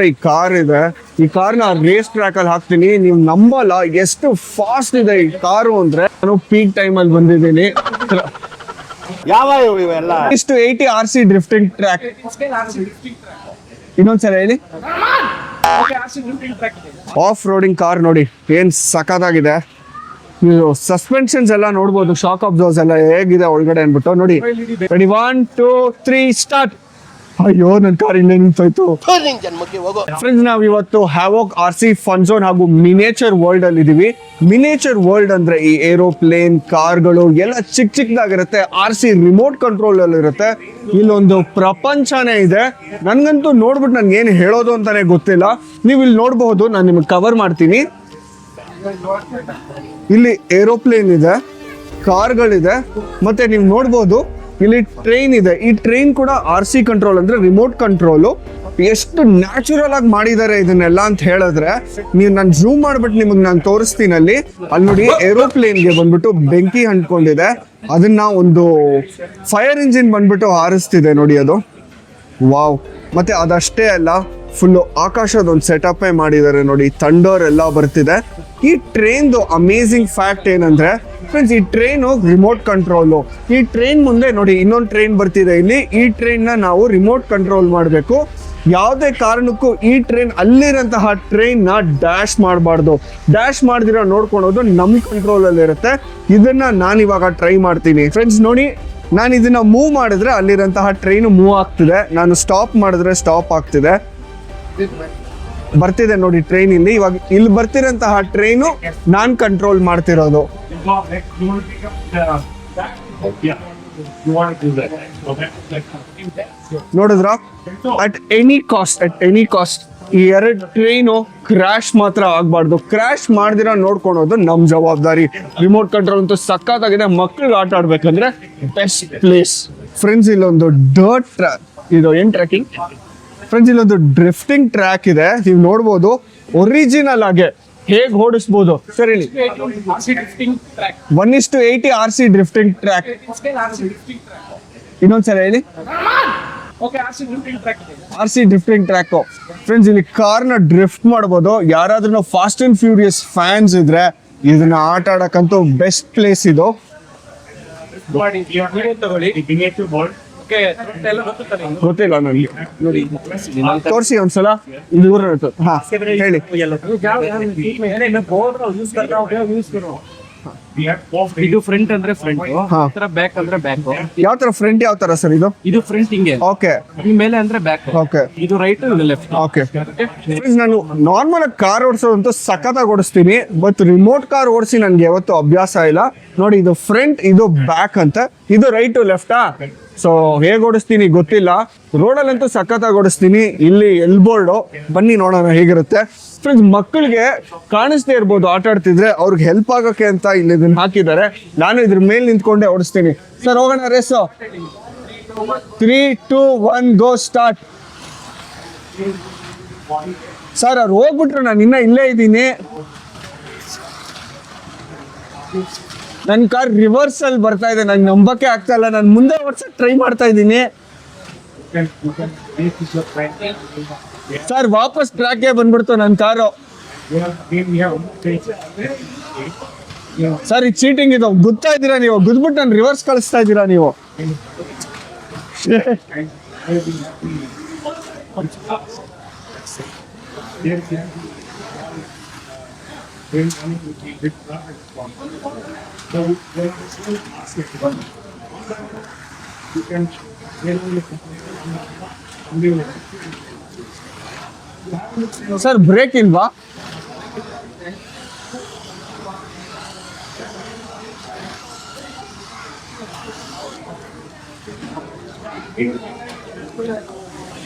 ಈ ಕಾರ್ ಇದೆ. ಈ ಕಾರ್ನ ರೇಸ್ ಟ್ರ್ಯಾಕ್ ಅಲ್ಲಿ ಹಾಕ್ತೀನಿ. ನೀವು ನಂಬಲ್ಲ. ಎಷ್ಟು ಫಾಸ್ಟ್ ಇದೆ ಈ ಕಾರು ಅಂದ್ರೆ. ನಾನು ಪೀಕ್ ಟೈಮ್ ಅಲ್ಲಿ ಬಂದಿದ್ದೀನಿ. ಇಷ್ಟು eighty R C drifting track ಇನ್ನೊಂದ್ಸಲ ಹೇಳಿ. ಆಫ್ ರೋಡಿಂಗ್ ಕಾರ್ ನೋಡಿ ಏನ್ ಸಖತ್ತಾಗಿದೆ. ನೀವು ಸಸ್ಪೆನ್ಷನ್ಸ್ ಎಲ್ಲ ನೋಡ್ಬೋದು ಶಾಕ್ ಅಬ್ಸರ್ವ್ಸ್ ಎಲ್ಲ ಹೇಗಿದೆ ಒಳಗಡೆ ಅನ್ಬಿಟ್ಟು ನೋಡಿ ready one two three start ಅಯ್ಯೋ ನನ್ನ ಕಾರ್ ಇಲ್ಲೇ ನಿಂತೋಯ್ತು. ನಿನ್ ಜನ್ಮಕ್ಕೆ ಹೋಗೋ ಫ್ರೆಂಡ್ಸ್ ನಾವು ಇವತ್ತು havoc R C fun zone ಹಾಗೂ ಮಿನೇಚರ್ ವರ್ಲ್ಡ್ ಅಲ್ಲಿ ಇದೀವಿ. ಮಿನೇಚರ್ ವರ್ಲ್ಡ್ ಅಂದ್ರೆ ಈ ಏರೋಪ್ಲೇನ್ ಕಾರ್ಗಳು ಎಲ್ಲ ಚಿಕ್ಕ ಚಿಕ್ಕದಾಗಿರುತ್ತೆ ಆರ್ ಸಿ ರಿಮೋಟ್ ಕಂಟ್ರೋಲ್ ಅಲ್ಲಿ ಇರುತ್ತೆ. ಇಲ್ಲೊಂದು ಪ್ರಪಂಚನೇ ಇದೆ. ನನ್ಗಂತೂ ನೋಡ್ಬಿಟ್ಟು ನನ್ಗೆ ಏನು ಹೇಳೋದು ಅಂತಾನೆ ಗೊತ್ತಿಲ್ಲ. ನೀವು ಇಲ್ಲಿ ನೋಡಬಹುದು ನಾನು ನಿಮಗೆ ಕವರ್ ಮಾಡ್ತೀನಿ. ಇಲ್ಲಿ ಏರೋಪ್ಲೇನ್ ಇದೆ ಕಾರ್ಗಳಿದೆ ಮತ್ತೆ ನೀವು ನೋಡ್ಬೋದು ಇಲ್ಲಿ ಟ್ರೈನ್ ಇದೆ. ಈ ಟ್ರೈನ್ ಕೂಡ ಆರ್ ಸಿ ಕಂಟ್ರೋಲ್ ಅಂದ್ರೆ ರಿಮೋಟ್ ಕಂಟ್ರೋಲು ಎಷ್ಟು ನ್ಯಾಚುರಲ್ ಆಗಿ ಮಾಡಿದ್ದಾರೆ ಇದನ್ನೆಲ್ಲ ಅಂತ ಹೇಳಿದ್ರೆ, ನೀವು ನಾನು ಝೂಮ್ ಮಾಡ್ಬಿಟ್ಟು ನಿಮಗೆ ನಾನು ತೋರಿಸ್ತೀನಿ ಅಲ್ಲಿ. ಅಲ್ಲಿ ನೋಡಿ ಏರೋಪ್ಲೇನ್ಗೆ ಬಂದ್ಬಿಟ್ಟು ಬೆಂಕಿ ಅಂಟ್ಕೊಂಡಿದೆ. ಅದನ್ನ ಒಂದು ಫೈರ್ ಇಂಜಿನ್ ಬಂದ್ಬಿಟ್ಟು ಹಾರಿಸ್ತಿದೆ ನೋಡಿ ಅದು. ವಾವ್. ಮತ್ತೆ ಅದಷ್ಟೇ ಅಲ್ಲ ಫುಲ್ಲು ಆಕಾಶದ ಒಂದು ಸೆಟಪ್ ಮಾಡಿದ್ದಾರೆ ನೋಡಿ. ಥಂಡರ್ ಎಲ್ಲ ಬರ್ತಿದೆ. ಈ ಟ್ರೈನ್ದು ಅಮೇಝಿಂಗ್ ಫ್ಯಾಕ್ಟ್ ಏನಂದ್ರೆ ಫ್ರೆಂಡ್ಸ್ ಈ ಟ್ರೈನು ರಿಮೋಟ್ ಕಂಟ್ರೋಲು ಈ ಟ್ರೈನ್ ಮುಂದೆ ನೋಡಿ ಇನ್ನೊಂದು ಟ್ರೈನ್ ಬರ್ತಿದೆ ಇಲ್ಲಿ. ಈ ಟ್ರೈನ್ನ ನಾವು ರಿಮೋಟ್ ಕಂಟ್ರೋಲ್ ಮಾಡಬೇಕು. ಯಾವುದೇ ಕಾರಣಕ್ಕೂ ಈ ಟ್ರೈನ್ ಅಲ್ಲಿರೋಂತಹ ಟ್ರೈನ್ನ ಡ್ಯಾಶ್ ಮಾಡಬಾರ್ದು. ಡ್ಯಾಶ್ ಮಾಡಿದಿರೋ ನೋಡ್ಕೊಳೋದು ನಮ್ಮ ಕಂಟ್ರೋಲ್ ಅಲ್ಲಿ ಇರುತ್ತೆ. ಇದನ್ನ ನಾನು ಇವಾಗ ಟ್ರೈ ಮಾಡ್ತೀನಿ. ಫ್ರೆಂಡ್ಸ್ ನೋಡಿ, ನಾನು ಇದನ್ನ ಮೂವ್ ಮಾಡಿದ್ರೆ ಅಲ್ಲಿರಂತಹ ಟ್ರೈನು ಮೂವ್ ಆಗ್ತಿದೆ. ನಾನು ಸ್ಟಾಪ್ ಮಾಡಿದ್ರೆ ಸ್ಟಾಪ್ ಆಗ್ತಿದೆ. ಬರ್ತಿದೆ ನೋಡಿ ಟ್ರೈನ್ ಇಲ್ಲಿ. ಇವಾಗ ಇಲ್ಲಿ ಬರ್ತಿರೋಂತಹ ಟ್ರೈನು ನಾನು ಕಂಟ್ರೋಲ್ ಮಾಡ್ತಿರೋದು. That? Yeah. ನೋಡಿದ್ರ? At any cost at any cost ಈ ಎರಡು ಟ್ರೈನು ಕ್ರ್ಯಾಶ್ ಮಾತ್ರ ಆಗಬಾರ್ದು. ಕ್ರ್ಯಾಶ್ ಮಾಡ್ದಿರ ನೋಡ್ಕೊಳೋದು ನಮ್ಮ ಜವಾಬ್ದಾರಿ. ರಿಮೋಟ್ ಕಂಟ್ರೋಲ್ ಅಂತೂ ಸಕ್ಕತ್ತಾಗಿದೆ ಮಕ್ಳಿಗೆ ಆಟ ಆಡ್ಬೇಕಂದ್ರೆ ಬೆಸ್ಟ್ ಪ್ಲೇಸ್ ಫ್ರೆಂಡ್ಸ್ ಇಲ್ಲೊಂದು ಡರ್ಟ್ ಟ್ರ್ಯಾಕ್ ಇದು ಏನ್ ಟ್ರ್ಯಾಕಿಂಗ್ ಫ್ರೆಂಡ್ಸ್ ಇಲ್ಲೊಂದು ಡ್ರಿಫ್ಟಿಂಗ್ ಟ್ರ್ಯಾಕ್ ಇದೆ. ನೀವು ನೋಡ್ಬೋದು. ಒರಿಜಿನಲ್ ಆಗಿ ಹೇಗೆ ಓಡಿಸ್ಬೋದು? ಸರ್ ಹೇಳಿ. One is to eighty R C drifting track ಇನ್ನೊಂದ್ಸಲ ಹೇಳಿ. R C drifting track friends ಇಲ್ಲಿ ಕಾರ್ನ ಡ್ರಿಫ್ಟ್ ಮಾಡ್ಬೋದು. ಯಾರಾದ್ರೂ ಫಾಸ್ಟ್ ಅಂಡ್ ಫ್ಯೂರಿಯಸ್ ಫ್ಯಾನ್ಸ್ ಇದ್ರೆ ಇದನ್ನ ಆಟ ಆಡಕ್ಕಂತೂ ಬೆಸ್ಟ್ ಪ್ಲೇಸ್ ಇದು. ತಗೊಳ್ಳಿ. ಗೊತ್ತಿಲ್ಲ ನನಗೆ ನೋಡಿ ತೋರಿಸಿ ಒಂದ್ಸಲ ಇದು ಊರ ಹಾ ಹೇಳಿ ಇದು ಫ್ರಂಟ್ ಅಂದ್ರೆ ಫ್ರಂಟ್. ಬ್ಯಾಕ್ ಅಂದ್ರೆ ಬ್ಯಾಕ್ ಯಾವ ತರ ಫ್ರಂಟ್ ಯಾವ ತರ ಸರ್ ಇದು ಇದು ಫ್ರಂಟ್ ಹಿಂಗೆ ಓಕೆ ಈ ಮೇಲೆ ಅಂದ್ರೆ ಬ್ಯಾಕ್ ಓಕೆ ಇದು ರೈಟ್ ಇದು ಲೆಫ್ಟ್ ಓಕೆ ನಾನು ನಾರ್ಮಲ್ ಆಗಿ ಕಾರ್ ಓಡಿಸೋದಂತೂ ಸಖತ್ತಾಗಿ ಓಡಿಸ್ತೀನಿ ಬಟ್ ರಿಮೋಟ್ ಕಾರ್ ಓಡಿಸಿ ನನ್ಗೆ ಯಾವತ್ತೂ ಅಭ್ಯಾಸ ಇಲ್ಲ ನೋಡಿ ಇದು ಫ್ರಂಟ್ ಇದು ಬ್ಯಾಕ್ ಅಂತ ಇದು ರೈಟ್ ಲೆಫ್ಟಾ ಸೊ ಹೇಗೆ ಓಡಿಸ್ತೀನಿ ಗೊತ್ತಿಲ್ಲ. ರೋಡಲ್ಲಂತೂ ಸಖತ್ತಾಗಿ ಓಡಿಸ್ತೀನಿ. ಇಲ್ಲಿ ಎಲ್ ಎಲ್ಬೋರ್ಡು ಬನ್ನಿ ನೋಡೋಣ ಹೇಗಿರುತ್ತೆ. ಫ್ರೆಂಡ್ಸ್ ಮಕ್ಕಳಿಗೆ ಕಾಣಿಸ್ದೇ ಇರ್ಬೋದು ಆಟ ಆಡ್ತಿದ್ರೆ ಅವ್ರಿಗೆ ಹೆಲ್ಪ್ ಆಗೋಕೆ ಅಂತ ಇಲ್ಲಿ ಇದನ್ನ ಹಾಕಿದ್ದಾರೆ. ನಾನು ಇದ್ರ ಮೇಲೆ ನಿಂತ್ಕೊಂಡೆ ಓಡಿಸ್ತೀನಿ. ಸರ್ ಹೋಗೋಣ race three two one go start sir ಅವ್ರು ಹೋಗ್ಬಿಟ್ರು, ನಾನು ಇನ್ನ ಇಲ್ಲೇ ಇದ್ದೀನಿ. ನನ್ನ ಕಾರ್ ರಿವರ್ಸ್ ಅಲ್ಲಿ ಬರ್ತಾ ಇದೆ. ನಂಗೆ ನಂಬಕ್ಕೆ ಆಗ್ತಾ ಇಲ್ಲ. ನಾನು ಮುಂದೆ ಓಡ್ಸಕ್ ಟ್ರೈ ಮಾಡ್ತಾ ಇದ್ದೀನಿ. ಸರ್ ವಾಪಸ್ ಟ್ರ್ಯಾಕ್ಗೆ ಬಂದ್ಬಿಡ್ತು ನನ್ನ ಕಾರು. ಸರ್ ಇದು ಚೀಟಿಂಗ್ ಇದು. ಗುದ್ತಾ ಇದ್ದೀರಾ ನೀವು? ಗುದ್ಬಿಟ್ಟು ನಾನು ರಿವರ್ಸ್ ಕಳಿಸ್ತಾ ಇದ್ದೀರಾ ನೀವು? ಸರ್ ಬ್ರೇಕ್ ಇಲ್ವಾ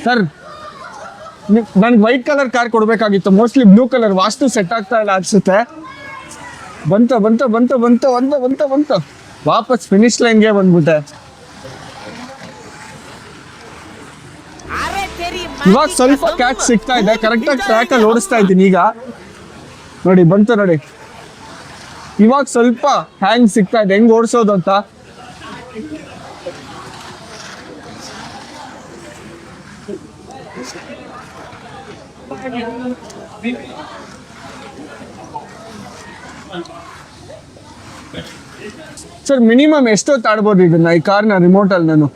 ಸರ್ ನನ್ಗೆ ವೈಟ್ ಕಲರ್ ಕಾರ್ ಕೊಡ್ಬೇಕಾಗಿತ್ತು. ಮೋಸ್ಟ್ಲಿ ಬ್ಲೂ ಕಲರ್ ವಾಸ್ತು ಸೆಟ್ ಆಗ್ತಾ ಇಲ್ಲ ಅನ್ಸುತ್ತೆ. ಬಂತ ಬಂತ ಬಂತ ಬಂತ ಬಂತ ಬಂತ ಬಂತ. ವಾಪಸ್ ಫಿನಿಶ್ ಲೈನ್ಗೆ ಬಂದ್ಬಿಟ್ಟೆ. ಇವಾಗ ಸ್ವಲ್ಪ ಕ್ಯಾಚ್ ಸಿಗ್ತಾ ಇದೆ. ಕರೆಕ್ಟಾಗಿ ಟ್ರ್ಯಾಕ್ ಅಲ್ಲಿ ಓಡಿಸ್ತಾ ಇದ್ದೀನಿ ಈಗ. ನೋಡಿ, ಬಂತು ನೋಡಿ. ಇವಾಗ ಸ್ವಲ್ಪ ಹ್ಯಾಂಗ್ ಸಿಗ್ತಾ ಇದೆ. ಹೆಂಗ್ ಓಡಿಸೋದು ಅಂತ. ಸರ್ ಮಿನಿಮಮ್ ಎಷ್ಟೊತ್ತು ಆಡ್ಬೋದು ಇದನ್ನ ಈ ಕಾರ್ನ ರಿಮೋಟ್ ಅಲ್ಲಿ ನಾನು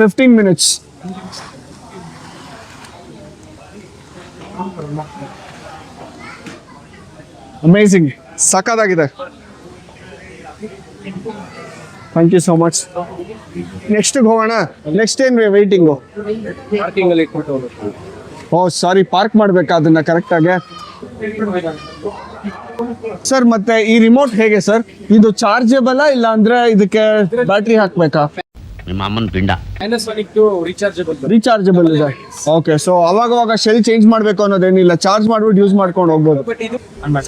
ಫಿಫ್ಟೀನ್ ಮಿನಿಟ್ಸ್ ಅಮೇಝಿಂಗ್ ಸಖತ್ತಾಗಿದೆ thank you so much next ಹೋಗೋಣ. ನೆಕ್ಸ್ಟ್ ಏನು ವೆಯ್ಟಿಂಗು ಓ ಸಾರಿ ಪಾರ್ಕ್ ಮಾಡ್ಬೇಕಾ ಅದನ್ನ ಕರೆಕ್ಟಾಗಿ ಸರ್ ಮತ್ತೆ ಈ ರಿಮೋಟ್ ಹೇಗೆ ಸರ್ ಇದು ಚಾರ್ಜೇಬಲ್ ಇಲ್ಲ ಅಂದ್ರೆ ಇದಕ್ಕೆ ಬ್ಯಾಟ್ರಿ ಹಾಕ್ಬೇಕಾ? ನಿಮ್ಮ ಅಮ್ಮನ ಪಿಂಡ. ರೀಚಾರ್ಜಬಲ್ ರೀಚಾರ್ಜಬಲ್ ಇದೆ. ಓಕೆ ಸೊ ಅವಾಗ ಅವಾಗ ಶೆಲ್ ಚೇಂಜ್ ಮಾಡ್ಬೇಕು ಅನ್ನೋದೇನಿಲ್ಲ ಚಾರ್ಜ್ ಮಾಡ್ಬಿಟ್ಟು ಯೂಸ್ ಮಾಡ್ಕೊಂಡು ಹೋಗ್ಬೋದು.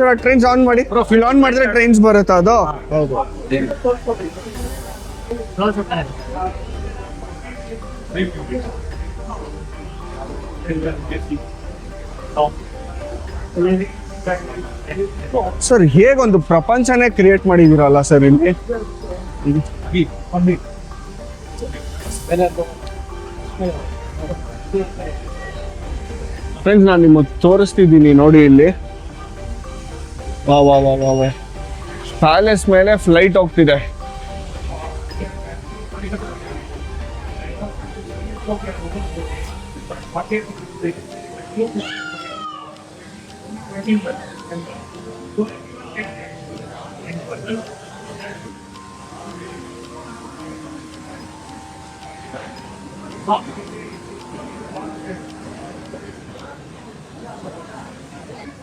ಸರ್ ಟ್ರೈನ್ಸ್ ಆನ್ ಮಾಡಿ. ಫಿಲ್ ಆನ್ ಮಾಡಿದ್ರೆ ಟ್ರೈನ್ಸ್ ಬರುತ್ತಾ ಅದು? ಸರ್ ಹೇಗೊಂದು ಪ್ರಪಂಚನೇ ಕ್ರಿಯೇಟ್ ಮಾಡಿದಿರಲ್ಲ ಸರ್ ಇಲ್ಲಿ? ಫ್ರೆಂಡ್ಸ್ ನಾನು ನಿಮ್ಮ ತೋರಿಸ್ತಿದ್ದೀನಿ ನೋಡಿ ಇಲ್ಲಿ. ವಾ ವಾ ವಾ ವಾ ಪ್ಯಾಲೇಸ್ ಮೇಲೆ ಫ್ಲೈಟ್ ಹೋಗ್ತಿದೆ.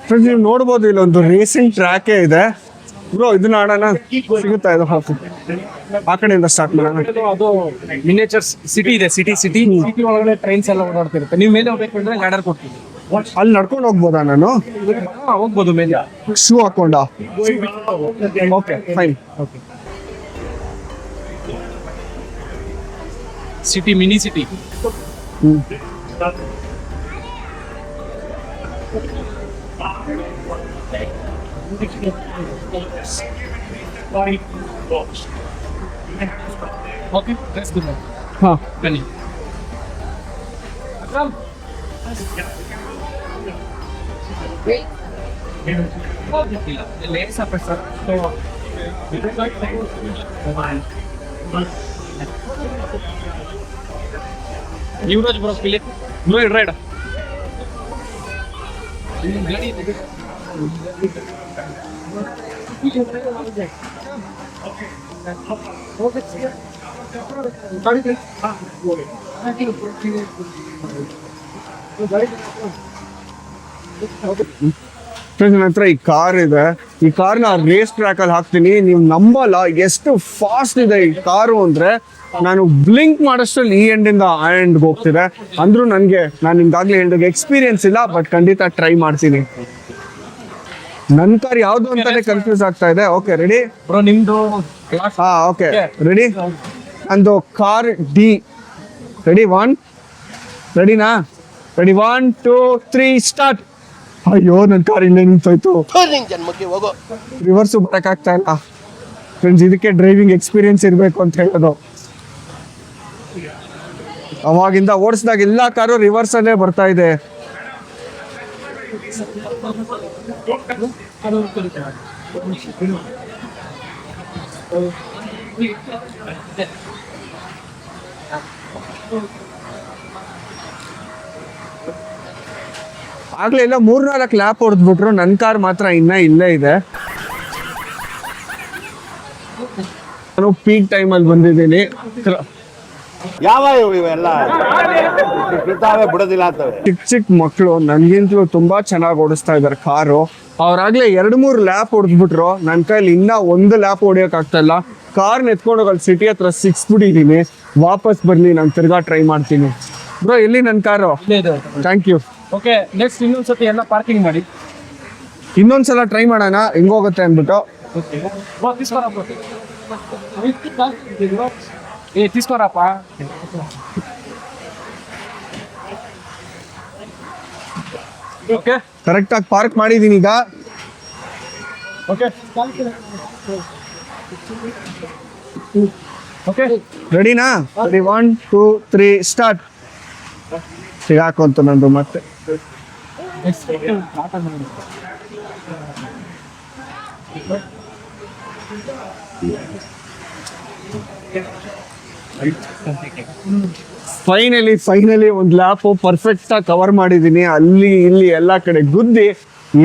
ಫ್ರೆಂಡ್ಸ್ ನೀವು ನೋಡ್ಬೋದು ಇಲ್ಲೊಂದು ರೇಸಿಂಗ್ ಟ್ರ್ಯಾಕೇ ಇದೆ. ಬ್ರೋ ಇದನ್ನ ಆಡೋಣ. ಸಿಗುತ್ತಾ ಇದು ಹಾಕು? ಆ ಕಡೆಯಿಂದ ಸ್ಟಾರ್ಟ್ ಮಾಡೋಣ. ಅದು ಮಿನೇಚರ್ಸ್ ಸಿಟಿ ಇದೆ ಸಿಟಿ ಸಿಟಿ ಸಿಟಿ ಒಳಗಡೆ ಟ್ರೈನ್ಸ್ ಎಲ್ಲ ಓಡಾಡ್ತಿರುತ್ತೆ. ನೀವು ಮೇಲೆ ಹೋಗ್ಬೇಕು ಅಂದ್ರೆ ಲ್ಯಾಡರ್ ಕೊಡ್ತೀವಿ. ಅಲ್ಲಿ ನಡ್ಕೊಂಡು ಹೋಗ್ಬೋದಾ ನಾನು? ಹೋಗ್ಬೋದು ಮೇಲೆ. ಶೂ ಹಾಕೊಂಡ? Okay fine okay city mini city okay let's go ಹಾಂ ಬನ್ನಿ ಅಕ್ರಮ್ ಇಲ್ಲ ಲೇಟ್ ಸ್ವಲ್ಪ ಸರ್ ಯುವರಾಜ್ ಬ್ರೋ ಪಿಲೆ ಬ್ರೋ ಇಡ್ ರೈಡ್ ಗಾಡಿ ಇದೆ. ಫ್ರೆಂಡ್ಸ್ ನನ್ನ ಹತ್ರ ಈ ಕಾರ್ ಇದೆ. ಈ ಕಾರ್ನ ರೇಸ್ ಟ್ರ್ಯಾಕ್ ಅಲ್ಲಿ ಹಾಕ್ತೀನಿ. ನೀವು ನಂಬಲ್ಲ. ಎಷ್ಟು ಫಾಸ್ಟ್ ಇದೆ ಈ ಕಾರು ಅಂದ್ರೆ ನಾನು ಬ್ಲಿಂಕ್ ಮಾಡೋಷ್ಟ್ರಲ್ಲಿ ಈ ಎಂಡಿಂದ ಆ ಎಂಡ್ಗೆ ಹೋಗ್ತಿದೆ. ಅಂದ್ರೂ ನನಗೆ ನಾನು ನಿಮ್ಗಾಗ್ಲೇ ಹೇಳಿದಾಗ ಎಕ್ಸ್ಪೀರಿಯನ್ಸ್ ಇಲ್ಲ ಬಟ್ ಖಂಡಿತ ಟ್ರೈ ಮಾಡ್ತೀನಿ. ನನ್ನ ಕಾರ್ ಯಾವುದು ಅಂತಾನೆ ಕನ್ಫ್ಯೂಸ್ ಆಗ್ತಾ ಇದೆ. ಓಕೆ ರೆಡಿ ಬ್ರೋ ನಿಮ್ದು ಕ್ಲಾಸ್ ಹಾ ಓಕೆ ರೆಡಿ ಅಂದು ಕಾರ್ ಡಿ ರೆಡಿ ಒನ್ ರೆಡಿನಾ ready one two three start ಅಯ್ಯೋ ನನ್ನ ಕಾರ್ ಇಲ್ಲೇ ನಿಂತೋಯ್ತು. ರಿವರ್ಸು ಜನ್ಮಕ್ಕೆ ಹೋಗೋ. ರಿವರ್ಸ್ ಬರಕ್ಕಾಗ್ತಾ ಇಲ್ಲ. ಫ್ರೆಂಡ್ಸ್ ಇದಕ್ಕೆ ಡ್ರೈವಿಂಗ್ ಎಕ್ಸ್ಪೀರಿಯನ್ಸ್ ಇರಬೇಕು ಅಂತ ಹೇಳೋದು. ಅವಾಗಿಂದ ಓಡಿಸಿದಾಗ ಎಲ್ಲ ಕಾರು ರಿವರ್ಸ್ ಅಲ್ಲೇ ಬರ್ತಾ ಇದೆ. ಆಗ್ಲೇ ಎಲ್ಲ ಮೂರ್ನಾಲ್ಕು ಲ್ಯಾಪ್ ಹೊಡೆದ್ಬಿಟ್ರು ನನ್ನ ಕಾರ್ ಮಾತ್ರ ಇನ್ನ ಇಲ್ಲೇ ಇದೆ. ನಾನು ಪೀಕ್ ಟೈಮಲ್ಲಿ ಬಂದಿದ್ದೀನಿ. ಯಾವ ಇವೆಲ್ಲ? ಚಿಕ್ಕ ಚಿಕ್ಕ ಮಕ್ಕಳು ನನ್ಗಿಂತಲೂ ತುಂಬಾ ಚೆನ್ನಾಗಿ ಓಡಿಸ್ತಾ ಇದ್ದಾರೆ ಕಾರು. ಅವ್ರಾಗ್ಲೇ ಎರಡು ಮೂರು ಲ್ಯಾಪ್ ಹೊಡೆದ್ಬಿಟ್ರು. ನನ್ನ ಕೈಲಿ ಇನ್ನ ಒಂದು ಲ್ಯಾಪ್ ಹೊಡಿಯೋಕ್ಕಾಗ್ತಾ ಇಲ್ಲ. ಕಾರ್ ನೆತ್ಕೊಂಡು ಹೋಗಲ್ ಸಿಟಿ ಹತ್ರ ಸಿಕ್ಸ್ ಬಿಡಿದೀನಿ ವಾಪಸ್ ಬರ್ಲಿ ನಾನು ತಿರ್ಗಾ ಟ್ರೈ ಮಾಡ್ತೀನಿ. ಬ್ರೋ ಎಲ್ಲಿ ನನ್ನ car? Thank you okay next ಇನ್ನೊಂದ್ಸತಿ ಎಲ್ಲ ಪಾರ್ಕಿಂಗ್ ಮಾಡಿ. ಇನ್ನೊಂದ್ಸಲ ಟ್ರೈ ಮಾಡೋಣ. ಹೆಂಗೋಗುತ್ತೆ ಅಂದ್ಬಿಟ್ಟು. ಏ ತಿಸ್ಕೊರಪ್ಪ. ಓಕೆ ಕರೆಕ್ಟ್ ಆಗಿ ಪಾರ್ಕ್ ಮಾಡಿದೀನಿ ಈಗ. ಓಕೆ ಓಕೆ ರೆಡಿನಾ ready one two three start ಸಿಗಾಕೊಂತು ನಂದು ಮತ್ತೆ. Thank. ಫೈನಲಿ ಫೈನಲಿ ಒಂದು ಲ್ಯಾಪು ಪರ್ಫೆಕ್ಟ್ ಆಗಿ ಕವರ್ ಮಾಡಿದ್ದೀನಿ ಅಲ್ಲಿ, ಇಲ್ಲಿ ಎಲ್ಲ ಕಡೆ ಗುದ್ದಿ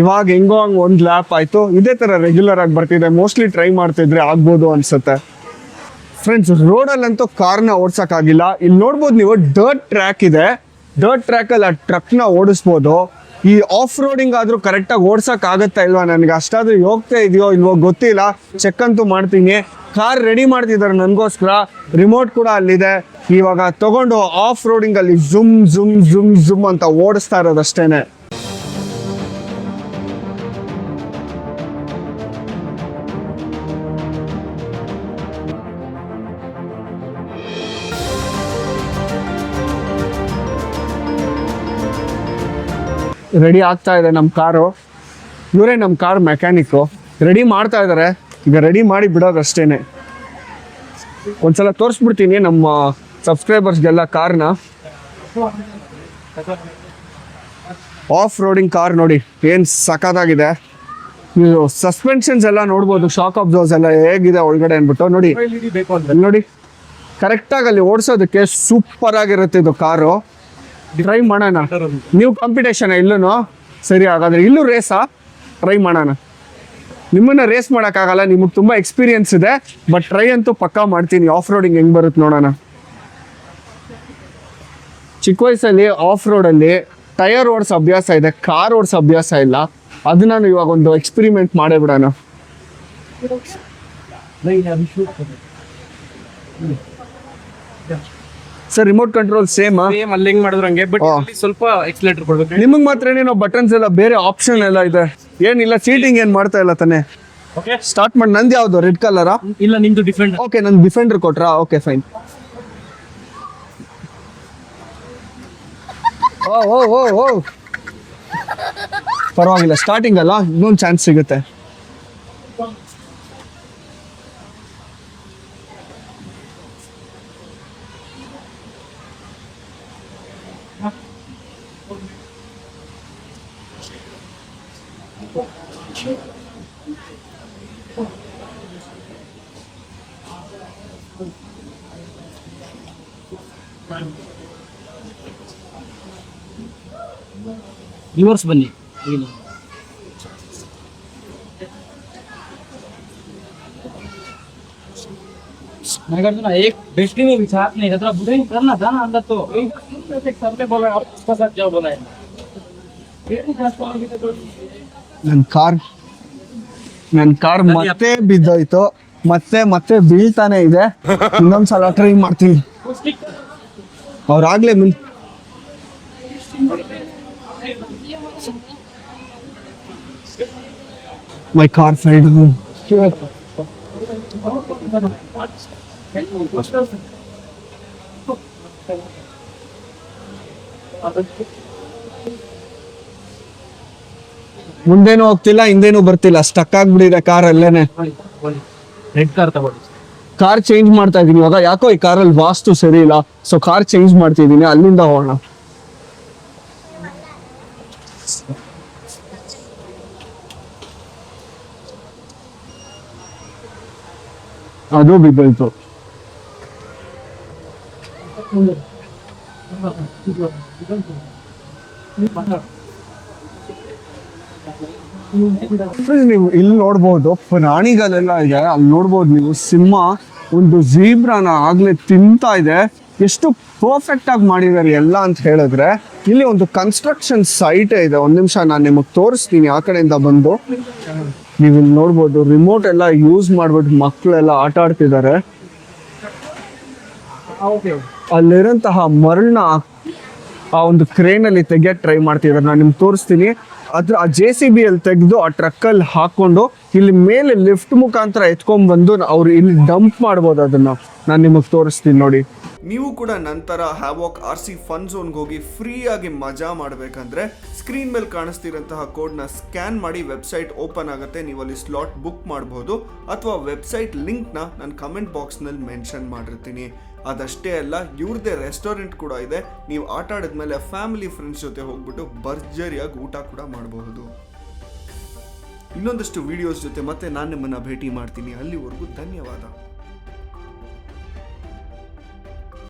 ಇವಾಗ ಹೆಂಗೋ ಹಂಗ್ ಒಂದು ಲ್ಯಾಪ್ ಆಯ್ತು. ಇದೇ ತರ ರೆಗ್ಯುಲರ್ ಆಗಿ ಬರ್ತಿದೆ. ಮೋಸ್ಟ್ಲಿ ಟ್ರೈ ಮಾಡ್ತಿದ್ರೆ ಆಗ್ಬೋದು ಅನ್ಸುತ್ತೆ. ಫ್ರೆಂಡ್ಸ್ ರೋಡಲ್ಲಂತೂ ಕಾರ್ನ ಓಡ್ಸಕ್ಕಾಗಿಲ್ಲ ಇಲ್ಲಿ ನೋಡ್ಬೋದು ನೀವು ಡರ್ಟ್ ಟ್ರ್ಯಾಕ್ ಇದೆ. ಡರ್ಟ್ ಟ್ರ್ಯಾಕಲ್ಲಿ ಆ ಟ್ರಕ್ನ ಓಡಿಸ್ಬೋದು. ಈ ಆಫ್ ರೋಡಿಂಗ್ ಆದ್ರೂ ಕರೆಕ್ಟಾಗಿ ಓಡ್ಸಕ್ ಆಗತ್ತಾ ಇಲ್ವಾ? ನನಗೆ ಅಷ್ಟಾದ್ರೂ ಹೋಗ್ತಾ ಇದೆಯೋ ಇಲ್ವೋ ಗೊತ್ತಿಲ್ಲ. ಚೆಕ್ ಅಂತೂ ಮಾಡ್ತೀನಿ. ಕಾರ್ ರೆಡಿ ಮಾಡ್ತಿದ್ದಾರೆ ನನಗೋಸ್ಕರ. ರಿಮೋಟ್ ಕೂಡ ಅಲ್ಲಿದೆ. ಇವಾಗ ತಗೊಂಡು ಆಫ್ ರೋಡಿಂಗ್ ಅಲ್ಲಿ ಜುಮ್ ಜುಮ್ ಜುಮ್ ಜುಮ್ ಅಂತ ಓಡಿಸ್ತಾ ಇರೋದಷ್ಟೇನೆ. ರೆಡಿ ಆಗ್ತಾ ಇದೆ ನಮ್ಮ ಕಾರು. ಇವರೇ ನಮ್ಮ ಕಾರ್ ಮೆಕ್ಯಾನಿಕ್ಕು ರೆಡಿ ಮಾಡ್ತಾ ಇದ್ದಾರೆ ಈಗ ರೆಡಿ ಮಾಡಿ ಬಿಡೋದಷ್ಟೇನೆ. ಒಂದ್ಸಲ ತೋರಿಸ್ಬಿಡ್ತೀನಿ ನಮ್ಮ ಸಬ್ಸ್ಕ್ರೈಬರ್ಸ್ಗೆಲ್ಲ ಕಾರ್ನ. ಆಫ್ ರೋಡಿಂಗ್ ಕಾರ್ ನೋಡಿ ಏನು ಸಖತ್ತಾಗಿದೆ. ಇದು ಸಸ್ಪೆನ್ಷನ್ಸ್ ಎಲ್ಲ ನೋಡ್ಬೋದು ಶಾಕ್ ಅಬ್ಸರ್ವ್ಸ್ ಎಲ್ಲ ಹೇಗಿದೆ ಒಳಗಡೆ ಅಂದ್ಬಿಟ್ಟು. ನೋಡಿ ನೋಡಿ ಕರೆಕ್ಟಾಗಿ ಅಲ್ಲಿ ಓಡಿಸೋದಕ್ಕೆ ಸೂಪರ್ ಆಗಿರುತ್ತೆ ಇದು ಕಾರು. ಟ್ರೈ ಮಾಡೋಣ. ನೀವು ಕಾಂಪಿಟೇಷನ್ ಇಲ್ಲೂ ಸರಿ, ಹಾಗಾದ್ರೆ ಇಲ್ಲೂ ರೇಸಾ ಟ್ರೈ ಮಾಡೋಣ. ನಿಮ್ಮನ್ನ ರೇಸ್ ಮಾಡೋಕ್ಕಾಗಲ್ಲ, ನಿಮಗೆ ತುಂಬ ಎಕ್ಸ್ಪೀರಿಯನ್ಸ್ ಇದೆ ಬಟ್ ಟ್ರೈ ಅಂತೂ ಪಕ್ಕಾ ಮಾಡ್ತೀನಿ. ಆಫ್ ರೋಡಿಂಗ್ ಹೆಂಗೆ ಬರುತ್ತೆ ನೋಡೋಣ. ಚಿಕ್ಕ ವಯಸ್ಸಲ್ಲಿ ಆಫ್ ರೋಡಲ್ಲಿ ಟೈರ್ ಓಡಿಸೋ ಅಭ್ಯಾಸ ಇದೆ ಕಾರ್ ಓಡಿಸೋ ಅಭ್ಯಾಸ ಇಲ್ಲ. ಅದನ್ನ ನಾನು ಇವಾಗ ಒಂದು ಎಕ್ಸ್ಪೆರಿಮೆಂಟ್ ಮಾಡೇ ಬಿಡೋಣ. Sir remote control same same ಅಲ್ಲಿ ಹೆಂಗ್ ಮಾಡಿದ್ರು ಹಂಗೆ ಬಟ್ ಸ್ವಲ್ಪ ಎಕ್ಸಲೇಟರ್ ಕೊಡ್ಬೇಕು. ನಿಮಗೆ ಮಾತ್ರ ಏನೇನು ಬಟನ್ಸ್ ಎಲ್ಲ ಬೇರೆ ಆಪ್ಷನ್ ಎಲ್ಲ ಇದೆ. ಏನಿಲ್ಲ ಸೀಟಿಂಗ್ ಏನು ಮಾಡ್ತಾ ಇಲ್ಲ ತಾನೆ. ಓಕೆ ಸ್ಟಾರ್ಟ್ ಮಾಡಿ ನಂದು ಯಾವ್ದು? ರೆಡ್ ಕಲರಾ ಇಲ್ಲ ನಿಮ್ದು ಡಿಫೆಂಡರ್ ಓಕೆ ನಂದು ಡಿಫೆಂಡರ್ ಕೊಟ್ರಾ? ಓಕೆ ಫೈನ್ ಓ ಓ ಓ ಓ ಪರವಾಗಿಲ್ಲ ಸ್ಟಾರ್ಟಿಂಗ್ ಅಲ್ಲ ಇನ್ನೊಂದು ಚಾನ್ಸ್ ಸಿಗುತ್ತೆ. ರಿವರ್ಸ್ ಬನ್ನಿ नागार्जुन एक बेस्टी में बिछा नहीं खतरा बुढ़े ही करना था ना अंदर तो एक सामने बोला आप उसका साथ जाओ बोला है ನನ್ನ ಕಾರ್ ನನ್ನ ಕಾರ್ ಮತ್ತೆ ಬಿದ್ದೋಯ್ತು ಮತ್ತೆ ಮತ್ತೆ ಬೀಳ್ತಾನೆ ಇದೆ ಇನ್ನೊಂದ್ಸಲ ಟ್ರೈ ಮಾಡ್ತೀನಿ ಅವ್ರಾಗ್ಲೇ ಮಿಲ್ ಮೈ ಕಾರ್ down. ಮುಂದೇನು ಹೋಗ್ತಿಲ್ಲ ಹಿಂದೇನು ಬರ್ತಿಲ್ಲ. ಸ್ಟಕ್ ಆಗ್ಬಿಟ್ಟಿದೆ ಕಾರ್ ಅಲ್ಲೇನೆ. ರೆಡ್ ಕಾರ್ ತಗೊಳ್ಳಿ. ಕಾರ್ ಚೇಂಜ್ ಮಾಡ್ತಾ ಇದೀನಿ. ಇವಾಗ ಯಾಕೋ ಈ ಕಾರಲ್ಲಿ ವಾಸ್ತು ಸರಿ ಇಲ್ಲ. ಸೊ ಕಾರ್ ಚೇಂಜ್ ಮಾಡ್ತಿದ್ದೀನಿ ಅಲ್ಲಿಂದ ಹೋಗೋಣ. ಅದು ಬಿದ್ದೋಯ್ತು Friends, ನೀವು ಇಲ್ಲಿ ನೋಡ್ಬೋದು ಪ್ರಾಣಿಗಳೆಲ್ಲ ಇದೆ. ಅಲ್ಲಿ ನೋಡ್ಬೋದು ನೀವು ಸಿಂಹ ಒಂದು ಜೀಬ್ರಾನ ಆಗ್ಲೇ ತಿಂತಾ ಇದೆ. ಎಷ್ಟು ಪರ್ಫೆಕ್ಟ್ ಆಗಿ ಮಾಡಿದ್ದಾರೆ ಎಲ್ಲ ಅಂತ ಹೇಳಿದ್ರೆ ಇಲ್ಲಿ ಒಂದು ಕನ್ಸ್ಟ್ರಕ್ಷನ್ ಸೈಟ್ ಇದೆ. ಒಂದ್ ನಿಮಿಷ ನಾನು ನಿಮಗೆ ತೋರಿಸ್ತೀನಿ ಆ ಕಡೆಯಿಂದ ಬಂದು. ನೀವು ಇಲ್ಲಿ ನೋಡ್ಬೋದು ರಿಮೋಟ್ ಎಲ್ಲ ಯೂಸ್ ಮಾಡ್ಬಿಟ್ಟು ಮಕ್ಕಳೆಲ್ಲ ಆಟ ಆಡ್ತಿದ್ದಾರೆ. ಅಲ್ಲಿರೋಂತಹ ಮರಳನ್ನ ಆ ಒಂದು ಕ್ರೇನ್ ಅಲ್ಲಿ ತೆಗಿಯಕ್ ಟ್ರೈ ಮಾಡ್ತಿದ್ದಾರೆ. ನಾನು ನಿಮ್ಗೆ ತೋರಿಸ್ತೀನಿ. ಅದ್ರ ಆ ಜೆ ಸಿ ಬಿ ಅಲ್ಲಿ ತೆಗೆದು ಆ ಟ್ರಕ್ಕಲ್ಲಿ ಹಾಕೊಂಡು ಇಲ್ಲಿ ಮೇಲೆ ಲಿಫ್ಟ್ ಮುಖಾಂತರ ಎತ್ಕೊಂಡ್ ಬಂದು ಅವ್ರು ಇಲ್ಲಿ ಡಂಪ್ ಮಾಡ್ಬೋದು ಅದನ್ನ. ನಾನು ನಿಮಗೆ ತೋರಿಸ್ತೀನಿ ನೋಡಿ. ನೀವು ಕೂಡ ನಂತರ ಹ್ಯಾವಾಕ್ ಆರ್ ಸಿ ಫನ್ ಝೋನ್ಗೆ ಹೋಗಿ ಫ್ರೀಯಾಗಿ ಮಜಾ ಮಾಡಬೇಕಂದ್ರೆ ಸ್ಕ್ರೀನ್ ಮೇಲೆ ಕಾಣಿಸ್ತಿರೋಂತಹ ಕೋಡ್ನ ಸ್ಕ್ಯಾನ್ ಮಾಡಿ ವೆಬ್ಸೈಟ್ ಓಪನ್ ಆಗುತ್ತೆ. ನೀವು ಅಲ್ಲಿ ಸ್ಲಾಟ್ ಬುಕ್ ಮಾಡಬಹುದು ಅಥವಾ ವೆಬ್ಸೈಟ್ ಲಿಂಕ್ನ ನಾನು ಕಮೆಂಟ್ ಬಾಕ್ಸ್ನಲ್ಲಿ ಮೆನ್ಷನ್ ಮಾಡಿರ್ತೀನಿ. ಅದಷ್ಟೇ ಅಲ್ಲ ಇವ್ರದ್ದೇ ರೆಸ್ಟೋರೆಂಟ್ ಕೂಡ ಇದೆ. ನೀವು ಆಟ ಆಡಿದ್ಮೇಲೆ ಫ್ಯಾಮಿಲಿ ಫ್ರೆಂಡ್ಸ್ ಜೊತೆ ಹೋಗ್ಬಿಟ್ಟು ಭರ್ಜರಿಯಾಗಿ ಊಟ ಕೂಡ ಮಾಡಬಹುದು. ಇನ್ನೊಂದಷ್ಟು ವಿಡಿಯೋಸ್ ಜೊತೆ ಮತ್ತೆ ನಾನು ನಿಮ್ಮನ್ನ ಭೇಟಿ ಮಾಡ್ತೀನಿ. ಅಲ್ಲಿವರೆಗೂ ಧನ್ಯವಾದ.